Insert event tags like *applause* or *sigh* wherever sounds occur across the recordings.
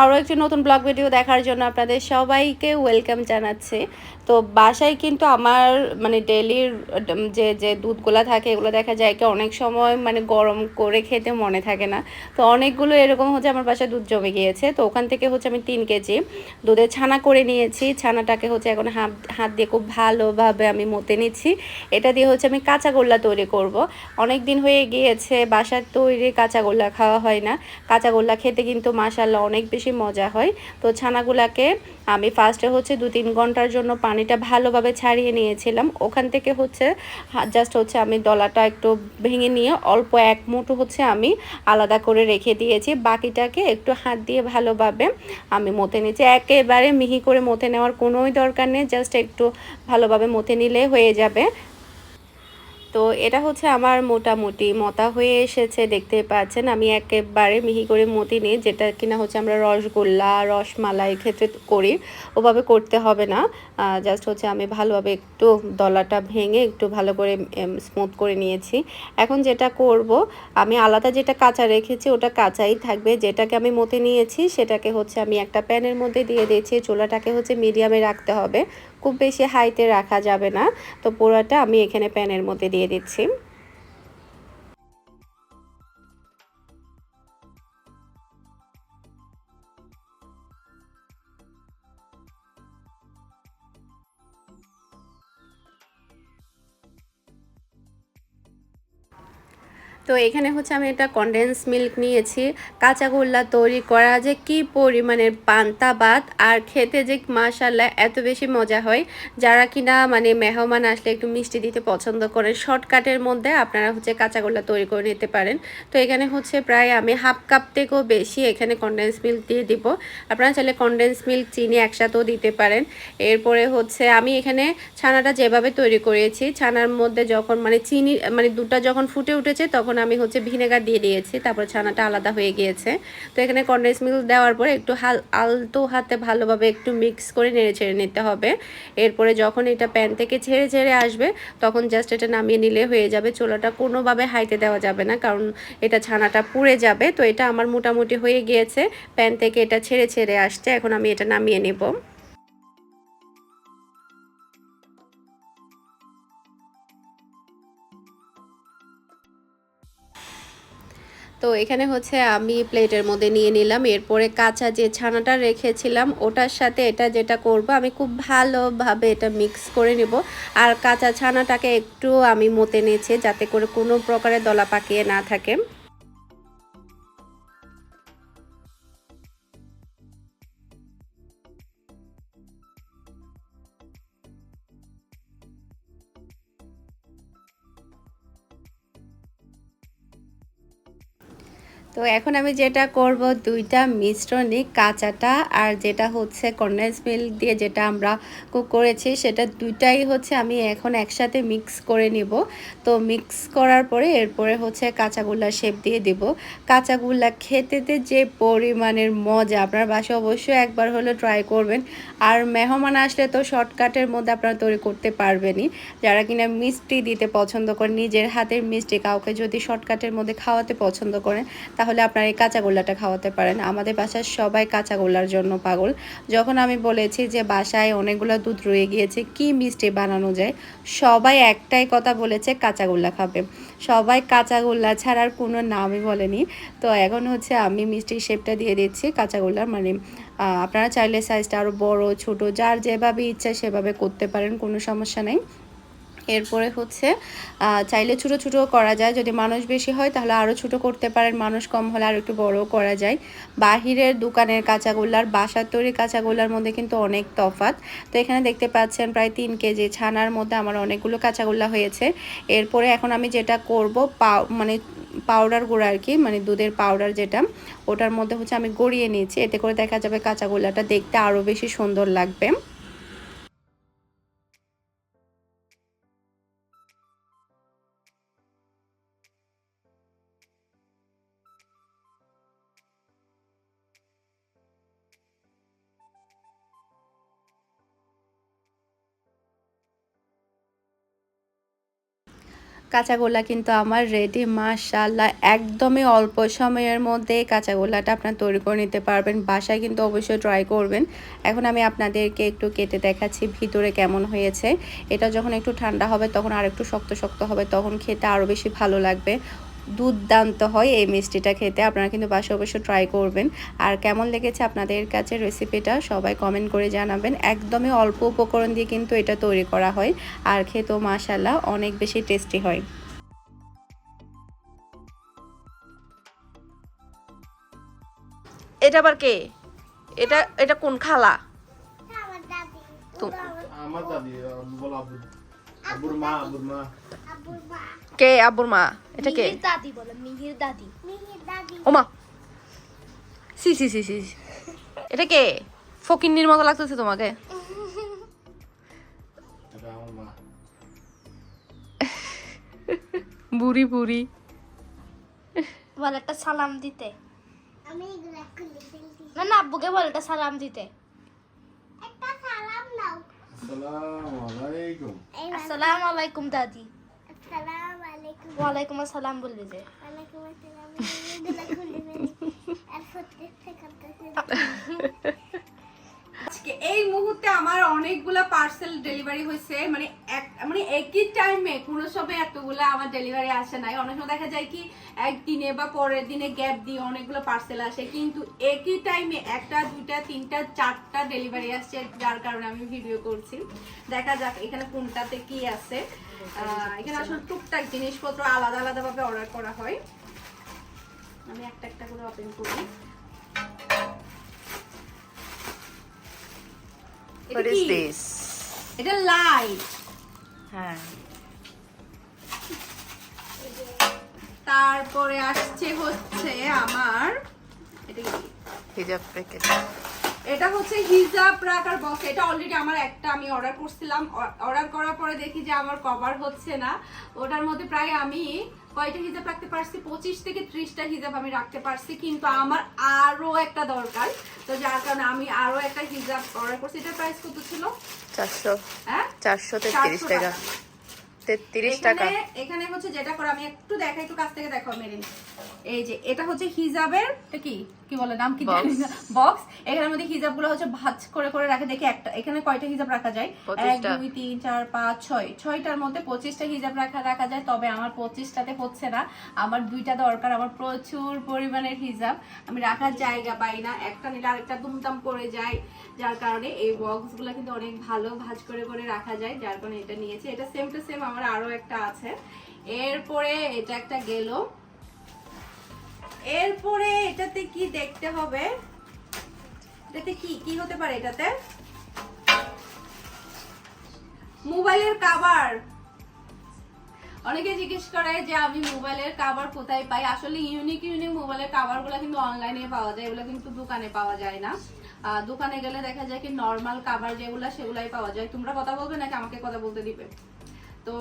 আরও একটি নতুন ব্লগ ভিডিও দেখার জন্য আপনাদের সবাইকে ওয়েলকাম জানাচ্ছি। তো বাসায় কিন্তু আমার মানে ডেলির যে যে দুধগুলো থাকে, এগুলো দেখা যায় কি অনেক সময় মানে গরম করে খেতে মনে থাকে না। তো অনেকগুলো এরকম হচ্ছে আমার বাসায় দুধ জমে গিয়েছে। তো ওখান থেকে হচ্ছে আমি তিন কেজি দুধের ছানা করে নিয়েছি। ছানাটাকে হচ্ছে এখন হাত হাত দিয়ে খুব ভালোভাবে আমি মতে নিচ্ছি। এটা দিয়ে হচ্ছে আমি কাঁচা গোল্লা তৈরি করব। অনেক দিন হয়ে গিয়েছে বাসার তৈরি কাঁচা গোল্লা খাওয়া হয় না। কাঁচা গোল্লা খেতে কিন্তু মাসাল্লাহ অনেক বেশি মজা হয়। তো ছানাগুলাকে আমি ফার্স্টে হচ্ছে দু তিন ঘণ্টার জন্য পানিটা ভালোভাবে ছাড়িয়ে নিয়েছিলাম। ওখান থেকে হচ্ছে জাস্ট হচ্ছে আমি দলাটা একটু ভেঙে নিয়ে অল্প এক মুঠো হচ্ছে আমি আলাদা করে রেখে দিয়েছি। বাকিটাকে একটু হাত দিয়ে ভালোভাবে আমি মতে নিয়েছি। একেবারে মিহি করে মতে নেওয়ার কোনোই দরকার নেই জাস্ট একটু ভালোভাবে মতে নিলে হয়ে যাবে। তো এটা হচ্ছে আমার মোটামুটি মতা হয়ে এসেছে, দেখতে পাচ্ছেন। আমি একেবারে মিহি করে মতি নিই, যেটা কিনা হচ্ছে আমরা রসগোল্লা, রসমালাই ক্ষেত্রে করি, ওভাবে করতে হবে না। জাস্ট হচ্ছে আমি ভালোভাবে একটু দলাটা ভেঙে একটু ভালো করে স্মুথ করে নিয়েছি। এখন যেটা করব, আমি আলাদা যেটা কাঁচা রেখেছি, ওটা কাঁচাই থাকবে। যেটাকে আমি মতে নিয়েছি, সেটাকে হচ্ছে আমি একটা প্যানের মধ্যে দিয়ে দিয়েছি, চুলাটাকে হচ্ছে মিডিয়ামে রাখতে হবে। খুব বেশি হাইতে রাখা যাবে না। তো পোড়াটা আমি এখানে প্যানের মধ্যে দিয়ে দিচ্ছি। তো এখানে হচ্ছে আমি এটা কনডেন্স মিল্ক নিয়েছি। কাঁচা গোল্লা তৈরি করা যে কি পরিমাণের পান্তা ভাত আর খেতে যে মাশাল্লাহ এত বেশি মজা হয়। যারা কিনা মানে মেহমান আসলে একটু মিষ্টি দিতে পছন্দ করেন শর্টকাটের মধ্যে আপনারা হচ্ছে কাঁচা গোল্লা তৈরি করে নিতে পারেন। তো এখানে হচ্ছে প্রায় আমি হাফ কাপ থেকেও বেশি এখানে কনডেন্স মিল্ক দিয়ে দিব। আপনারা চাইলে কনডেন্স মিল্ক চিনি একসাথেও দিতে পারেন। এরপরে হচ্ছে আমি এখানে ছানাটা যেভাবে তৈরি করেছি, ছানার মধ্যে যখন মানে চিনি মানে দুটা যখন ফুটে উঠেছে তখন আমি হচ্ছে ভিনেগার দিয়ে দিয়েছি, তারপর ছানাটা আলাদা হয়ে গিয়েছে। তো এখানে কন্ডেন্স মিল্ক দেওয়ার পরে একটু হাল আলতো হাতে ভালোভাবে একটু মিক্স করে নেড়ে ছেড়ে নিতে হবে। এরপরে যখন এটা প্যান থেকে ছেড়ে ছেড়ে আসবে, তখন জাস্ট এটা নামিয়ে নিলে হয়ে যাবে। চোলাটা কোনোভাবে হাইতে দেওয়া যাবে না, কারণ এটা ছানাটা পুড়ে যাবে। তো এটা আমার মোটামুটি হয়ে গিয়েছে, প্যান থেকে এটা ছেড়ে ছেড়ে আসছে, এখন আমি এটা নামিয়ে নেব। তো এখানে হচ্ছে আমি প্লেটের মধ্যে নিয়ে নিলাম। এরপরে কাঁচা যে ছানাটা রেখেছিলাম, ওটার সাথে এটা যেটা করব, আমি খুব ভালোভাবে এটা মিক্স করে নেব। আর কাঁচা ছানাটাকে একটু আমি মতে নিয়েছি, যাতে করে কোনো প্রকারের দলা পাকিয়ে না থাকে। তো এখন আমি যেটা করব দুইটা মিশ্রণই কাঁচাটা আর যেটা হচ্ছে কন্ডেন্স মিল্ক দিয়ে যেটা আমরা কুক করেছি, সেটা দুইটাই হচ্ছে আমি এখন একসাথে মিক্স করে নিব। তো মিক্স করার পরে এরপরে হচ্ছে কাঁচাগোল্লা শেপ দিয়ে দেব। কাঁচাগোল্লা খেতেতে যে পরিমাণের মজা, আপনার বাসায় অবশ্যই একবার হলে ট্রাই করবেন। আর মেহমান আসলে তো শর্টকাটের মধ্যে আপনারা তৈরি করতে পারবেনই। যারা কিনা মিষ্টি দিতে পছন্দ করেন, নিজের হাতের মিষ্টি কাউকে যদি শর্টকাটের মধ্যে খাওয়াতে পছন্দ করেন তাহলে আপনার এই কাঁচা গোল্লাটা খাওয়াতে পারেন। আমাদের বাসায় সবাই কাঁচা গোল্লার জন্য পাগল। যখন আমি বলেছি যে বাসায় অনেকগুলো দুধ রয়ে গিয়েছে, কি মিষ্টি বানানো যায়? সবাই একটাই কথা বলেছে কাঁচা গোল্লা খাবে। সবাই কাঁচা গোল্লা ছাড়ার কোনো নামই বলেনি। তো এখন হচ্ছে আমি মিষ্টির শেপটা দিয়ে দিচ্ছি কাঁচা গোল্লার মানে আপনারা চাইলে সাইজটা আরও বড়, ছোট, যার যেভাবে ইচ্ছা সেভাবে করতে পারেন, কোনো সমস্যা নেই। এরপরে হচ্ছে চাইলে ছোটো ছোটো করা যায়। যদি মানুষ বেশি হয় তাহলে আরও ছোটো করতে পারেন। মানুষ কম হলে আরও একটু বড়ও করা যায়। বাহিরের দোকানের কাঁচাগোল্লার, বাসার তৈরি কাঁচাগোল্লার মধ্যে কিন্তু অনেক তফাত তো এখানে দেখতে পাচ্ছেন প্রায় তিন কেজি ছানার মধ্যে আমার অনেকগুলো কাঁচাগোল্লা হয়েছে। এরপরে এখন আমি যেটা করব, পাও মানে পাউডার গুঁড়া আর কি মানে দুধের পাউডার যেটা, ওটার মধ্যে হচ্ছে আমি গড়িয়ে নিয়েছি এতে করে দেখা যাবে কাঁচাগোল্লাটা দেখতে আরও বেশি সুন্দর লাগবে। কাঁচাগোল্লা কিন্তু আমার রেডি মাশাল্লাহ একদমই অল্প সময়ের মধ্যে কাঁচাগোল্লাটা আপনার তৈরি করে নিতে পারবেন। বাসায় কিন্তু অবশ্যই ট্রাই করবেন। এখন আমি আপনাদেরকে একটু কেটে দেখাচ্ছি ভিতরে কেমন হয়েছে। এটা যখন একটু ঠান্ডা হবে, তখন আর একটু শক্ত শক্ত হবে, তখন খেতে আরও বেশি ভালো লাগবে। দুর্দান্ত হয় এই মিষ্টিটা খেতে। আপনারা কিন্তু বাসে অবশ্যই ট্রাই করবেন। আর কেমন লেগেছে আপনাদের কাছে রেসিপিটা সবাই কমেন্ট করে জানাবেন। একদমই অল্প উপকরণ দিয়ে কিন্তু এটা তৈরি করা হয়। আর খেতেও মাশাল্লাহ অনেক বেশি টেস্টি হয়। এটা আবার কে? এটা এটা কোন খালা? আমার দাদি। তো আমার দাদি মা মা কে আব্বুর মা এটা কে? মিহির দাদি বলে মিহির দাদি। মিহির দাদি। ওমা। সি সি সি সি এটা কে? ফকিন্নির মতো লাগতেছে তোমাকে। বুড়ি বুড়ি। বলে একটা সালাম দিতে। আমি না না আব্বুকে বলে একটা সালাম দিতে। আসসালামু আলাইকুম। আসসালামু আলাইকুম দাদি। আসসালামু আলাইকুম। ওয়ালাইকুম আসসালাম বলবে যে। ওয়ালাইকুম আসসালাম। আর *laughs* আজকে এই মুহূর্তে আমার অনেকগুলা পার্সেল ডেলিভারি হয়েছে। মানে এক মানে একই টাইমে কোনো সময় এতগুলা আমার ডেলিভারি আসে নাই। অনেক সময় দেখা যায় কি, একদিনে বা পরের দিনে গ্যাপ দিয়ে অনেকগুলো পার্সেল আসে। কিন্তু একই টাইমে একটা, দুইটা, তিনটা, চারটা ডেলিভারি আসছে, যার কারণে আমি ভিডিও করছি। দেখা যাক এখানে কোনটাতে কি আছে। এখানে আসলে টুকটাক জিনিসপত্র আলাদা আলাদাভাবে অর্ডার করা হয়। আমি একটা একটা করে ওপেন করি। ইজ কি? দিস এটা লাইট হ্যাঁ তারপরে আসছে হচ্ছে আমার এটা কি? হিজাব প্যাকেট এটা হচ্ছে হিজাব রাখার বক্স এটা অলরেডি আমার একটা আমি অর্ডার করছিলাম। অর্ডার করার পরে দেখি যে আমার কভার হচ্ছে না। ওটার মধ্যে প্রায় আমি কয়টা হিজাব রাখতে পারছি? পঁচিশ থেকে ত্রিশটা হিজাব আমি রাখতে পারছি কিন্তু আমার আরও একটা দরকার। তো যার কারণে আমি আরও একটা হিজাব অর্ডার করছি। এটার প্রাইস কত ছিল? চারশো। হ্যাঁ? চারশো তেত্রিশ টাকা। তেত্রিশ টাকা। এখানে হচ্ছে যেটা করে আমি একটু দেখাই একটু কাছ থেকে দেখো মেরিন। এই যে এটা হচ্ছে হিজাবের এটা কি? কি বলে নাম কি. বক্স এখানের মধ্যে হিজাবগুলো হচ্ছে ভাঁজ করে করে রাখে। দেখি একটা এখানে কয়টা হিজাব রাখা যায়? এক। দুই তিন চার পাঁচ ছয়। ছয়টার মধ্যে পঁচিশটা হিজাব রাখা রাখা যায় তবে আমার পঁচিশটাতে হচ্ছে না। আমার দুইটা দরকার আমার প্রচুর পরিমাণের হিজাব। আমি রাখার জায়গা পাই না। একটা নিলে আরেকটা দুমদাম করে যায়। যার কারণে এই বক্সগুলো কিন্তু অনেক ভালো ভাঁজ করে করে রাখা যায় যার কারণে এটা নিয়েছি। এটা সেম টু সেম আমার আরও একটা আছে। এরপরে এটা একটা গেল। এরপরে এটাতে কি দেখতে হবে? এটাতে কি কি হতে পারে এটাতে? মোবাইলের কাভার অনেকে জিজ্ঞেস করে যে আমি মোবাইলের কাভার কোথায় পাই? আসলে ইউনিক ইউনিক মোবাইলের কাভারগুলো কিন্তু অনলাইনে পাওয়া যায়, এগুলো কিন্তু দোকানে পাওয়া যায় না। দোকানে গেলে দেখা যায় কি নর্মাল কাভার যেগুলো, সেগুলাই পাওয়া যায়। তোমরা কথা বলবে নাকি আমাকে কথা বলতে দিবে? তো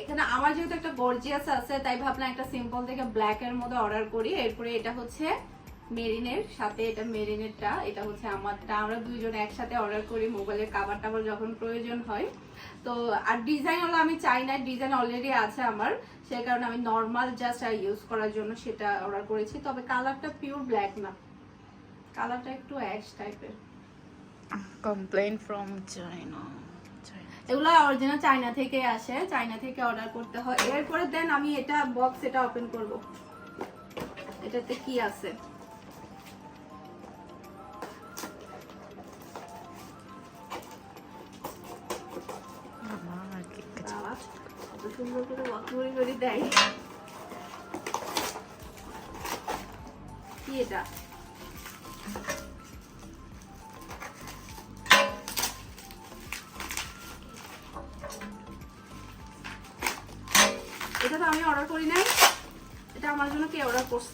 এখানে আমার যেহেতু একটা গর্জিয়াস আছে, তাই ভাবলাম একটা সিম্পল থেকে ব্ল্যাক এর মধ্যে অর্ডার করি। এরপরে এটা হচ্ছে মেরিনের সাথে এটা মেরিনেরটা এটা হচ্ছে আমারটা। আমরা দুইজন একসাথে অর্ডার করি মোবাইলের কাবার টাবার যখন প্রয়োজন হয়। তো আর ডিজাইন হলো আমি চাই না ডিজাইন অলরেডি আছে আমার। সেই কারণে আমি নর্মাল জাস্ট ইউজ করার জন্য সেটা অর্ডার করেছি। তবে কালারটা পিওর ব্ল্যাক না। কালারটা একটু অ্যাশ টাইপের কমপ্লেন ফ্রম চাইনা এগুলো অরিজিনাল চায়না থেকে আসে চায়না থেকে অর্ডার করতে হয়। এরপরে দেন আমি এটা বক্স এটা ওপেন করব। এটাতে কি আছে? দেয়। কি এটা?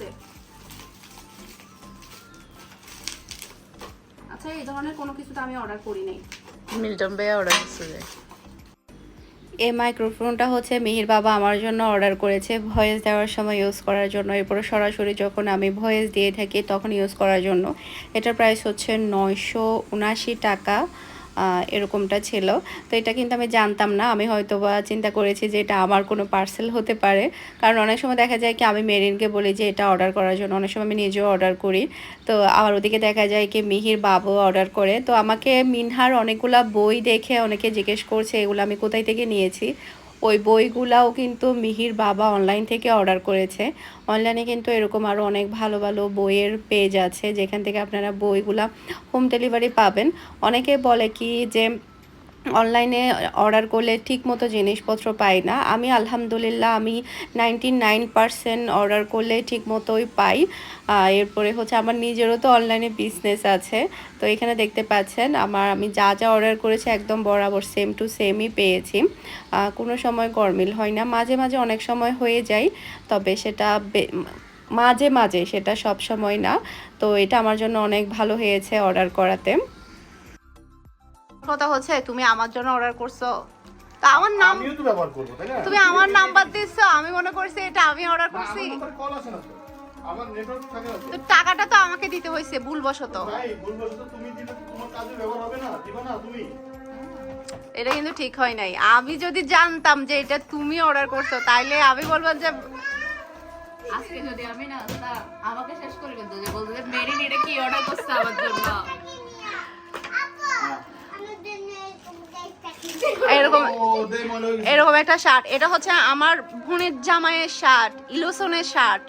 কে আচ্ছা এই ধরনের কোনো কিছু তো আমি অর্ডার করি নাই। মিল্টন ভাইয়া অর্ডার করছে যে। এই মাইক্রোফোনটা হচ্ছে মিহির বাবা আমার জন্য অর্ডার করেছে। ভয়েস দেওয়ার সময় ইউজ করার জন্য। এরপরে সরাসরি যখন আমি ভয়েস দিয়ে থাকি তখন ইউজ করার জন্য। এটার প্রাইস হচ্ছে নয়শো উনাশি টাকা। এরকমটা ছিল। তো এটা কিন্তু আমি জানতাম না। আমি হয়তো বা চিন্তা করেছি যে এটা আমার কোনো পার্সেল হতে পারে। কারণ অনেক সময় দেখা যায় কি, আমি মেরিনকে বলি যে এটা অর্ডার করার জন্য। অনেক সময় আমি নিজেও অর্ডার করি। তো আবার ওদিকে দেখা যায় কি, মিহির বাবু অর্ডার করে। তো আমাকে মিনহার অনেকগুলা বই দেখে অনেকে জিজ্ঞেস করছে, এগুলো আমি কোথায় থেকে নিয়েছি? ওই বইগুলাও কিন্তু মিহির বাবা অনলাইন থেকে অর্ডার করেছে। অনলাইনে কিন্তু এরকম আরও অনেক ভালো ভালো বইয়ের পেজ আছে, যেখান থেকে আপনারা বইগুলা হোম ডেলিভারি পাবেন। অনেকে বলে কি যে অনলাইনে অর্ডার করলে ঠিক মতো জিনিসপত্র পাই না। আমি আলহামদুলিল্লাহ আমি নাইনটি নাইন পারসেন্ট অর্ডার করলে ঠিক মতোই পাই এরপরে হচ্ছে আমার নিজেরও তো অনলাইনে বিজনেস আছে। তো এখানে দেখতে পাচ্ছেন, আমার আমি যা যা অর্ডার করেছি একদম বরাবর সেম টু সেমই পেয়েছি। কোনো সময় গরমিল হয় না। মাঝে মাঝে অনেক সময় হয়ে যায়, তবে সেটা মাঝে মাঝে সেটা সব সময় না। তো এটা আমার জন্য অনেক ভালো হয়েছে অর্ডার করাতে। কথা হচ্ছে তুমি আমার জন্য অর্ডার করছ। তা আমার নাম আমিও তো ব্যবহার করব তাই না? তুমি আমার নাম্বার দিচ্ছো আমি মনে করছি এটা আমি অর্ডার করছি। আমার কল আসে না তো। আমার নেটওয়ার্ক থাকে না তো। তো টাকাটা তো আমাকে দিতে হয়েছে ভুলবশত। ভাই বলব তুমি দিলে তো তোমার কাজে ব্যবহার হবে না দিবা না তুমি। এটা কিন্তু ঠিক হয় নাই। আমি যদি জানতাম যে এটা তুমি অর্ডার করছ তাইলে আমি বলব যে আজকে যদি আমি না আমাকে শেষ করে ফেলতো যে বলতো মেরিন এটা কি অর্ডার করছে আমার জন্য আমার জন্য এরকম গাইড পাঠিয়ে এরকম এরকম একটা শার্ট এটা হচ্ছে আমার বোনের জামাইয়ের শার্ট ইলুসনের শার্ট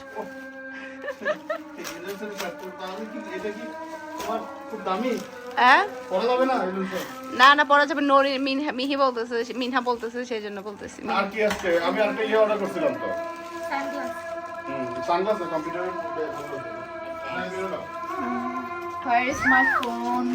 ইলেকশন শার্ট তো তাহলে কি? এটা কি তোমার খুব দামি? হ্যাঁ? না না না পড়া যাবে নরি মিনহা মিহি বলতেছে মিনহা বলতেছে সেই জন্য বলতেছি। আর কি আসছে আমি আরেকটা ইয়ে অর্ডার করছিলাম তো? হুম sunglass computer Where is my phone?